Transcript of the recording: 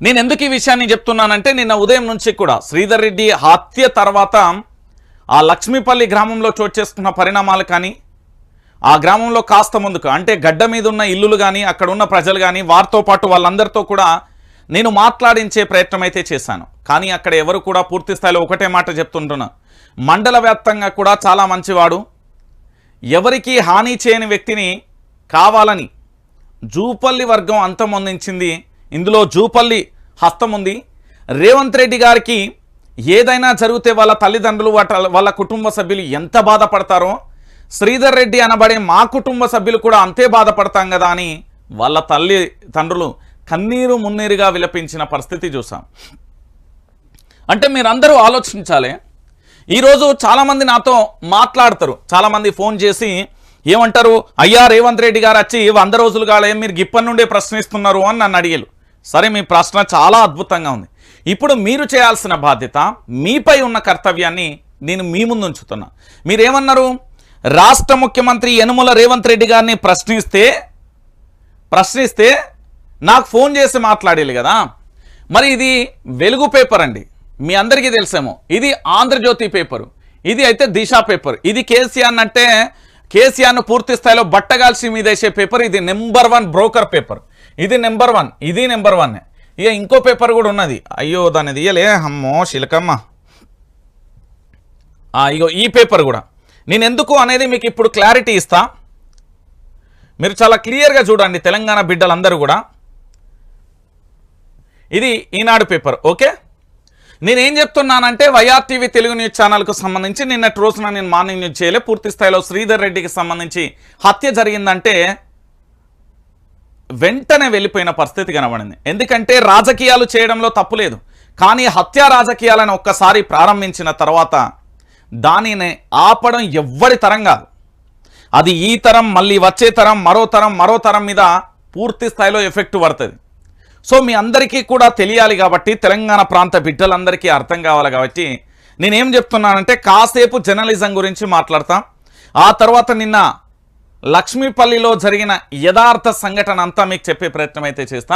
నేను ఎందుకు ఈ విషయాన్ని చెప్తున్నానంటే నిన్న ఉదయం నుంచి కూడా శ్రీధర్ రెడ్డి హత్య తర్వాత ఆ లక్ష్మీపల్లి గ్రామంలో చోటు చేసుకున్న పరిణామాలు కానీ ఆ గ్రామంలో కాస్త ముందుకు అంటే గడ్డ మీద ఉన్న ఇల్లులు కానీ అక్కడ ఉన్న ప్రజలు కానీ వారితో పాటు వాళ్ళందరితో కూడా నేను మాట్లాడించే ప్రయత్నం అయితే చేశాను. కానీ అక్కడ ఎవరు కూడా పూర్తి స్థాయిలో ఒకటే మాట చెప్తుంటున్నా. మండల వ్యాప్తంగా కూడా చాలా మంచివాడు. ఎవరికి హాని చేయని వ్యక్తిని కావాలని జూపల్లి వర్గం అంతమొందించింది ఇందులో జూపల్లి హస్తం ఉంది. రేవంత్ రెడ్డి గారికి ఏదైనా జరిగితే వాళ్ళ తల్లిదండ్రులు వాళ్ళ కుటుంబ సభ్యులు ఎంత బాధపడతారో శ్రీధర్ రెడ్డి అనబడే మా కుటుంబ సభ్యులు కూడా అంతే బాధపడతాం కదా అని వాళ్ళ తల్లి తండ్రులు కన్నీరు మున్నీరుగా విలపించిన పరిస్థితి చూసాం. అంటే మీరందరూ ఆలోచించాలి. ఈరోజు చాలామంది నాతో మాట్లాడతారు. చాలామంది ఫోన్ చేసి ఏమంటారు అయ్యా రేవంత్ రెడ్డి గారు వచ్చి వంద రోజులు కాలే మీరు గిప్పటి నుండే ప్రశ్నిస్తున్నారు అని నన్ను అడిగారు. సరే మీ ప్రశ్న చాలా అద్భుతంగా ఉంది. ఇప్పుడు మీరు చేయాల్సిన బాధ్యత మీపై ఉన్న కర్తవ్యాన్ని నేను మీ ముందు ఉంచుతున్నా. మీరేమన్నారు? రాష్ట్ర ముఖ్యమంత్రి యనుమల రేవంత్ రెడ్డి గారిని ప్రశ్నిస్తే ప్రశ్నిస్తే నాకు ఫోన్ చేసి మాట్లాడేది కదా. మరి ఇది వెలుగు పేపర్ అండి. మీ అందరికీ తెలిసేమో. ఇది ఆంధ్రజ్యోతి పేపరు. ఇది అయితే దిశ పేపర్. ఇది కేసీఆర్ అంటే కేసీఆర్ను పూర్తి స్థాయిలో బట్టగాల్సి మీదేసే పేపర్. ఇది నెంబర్ వన్ బ్రోకర్ పేపర్. ఇది నెంబర్ వన్ ఇది నెంబర్ వన్. ఇక ఇంకో పేపర్ కూడా ఉన్నది. అయ్యో దాన్ని తీయలే. అమ్మో శిలకమ్మ. ఇగో ఈ పేపర్ కూడా. నేను ఎందుకు అనేది మీకు ఇప్పుడు క్లారిటీ ఇస్తా. మీరు చాలా క్లియర్గా చూడండి తెలంగాణ బిడ్డలందరూ కూడా. ఇది ఈనాడు పేపర్ ఓకే? నేనేం చెప్తున్నానంటే వైఆర్టీవీ తెలుగు న్యూస్ ఛానల్కు సంబంధించి నిన్నటి రోజున నేను మార్నింగ్ న్యూస్ చేయలే. పూర్తి స్థాయిలో శ్రీధర్ రెడ్డికి సంబంధించి హత్య జరిగిందంటే వెంటనే వెళ్ళిపోయిన పరిస్థితి కనబడింది. ఎందుకంటే రాజకీయాలు చేయడంలో తప్పులేదు కానీ హత్యా రాజకీయాలను ఒక్కసారి ప్రారంభించిన తర్వాత దానిని ఆపడం ఎవ్వరి తరం కాదు. అది ఈ తరం మళ్ళీ వచ్చే తరం మరో తరం మరో తరం మీద పూర్తి స్థాయిలో ఎఫెక్ట్ పడుతుంది. సో మీ అందరికీ కూడా తెలియాలి కాబట్టి తెలంగాణ ప్రాంత బిడ్డలందరికీ అర్థం కావాలి కాబట్టి నేనేం చెప్తున్నానంటే కాసేపు జర్నలిజం గురించి మాట్లాడతాం. ఆ తర్వాత నిన్న లక్ష్మీపల్లిలో జరిగిన యథార్థ సంఘటన అంతా మీకు చెప్పే ప్రయత్నం అయితే చేస్తా.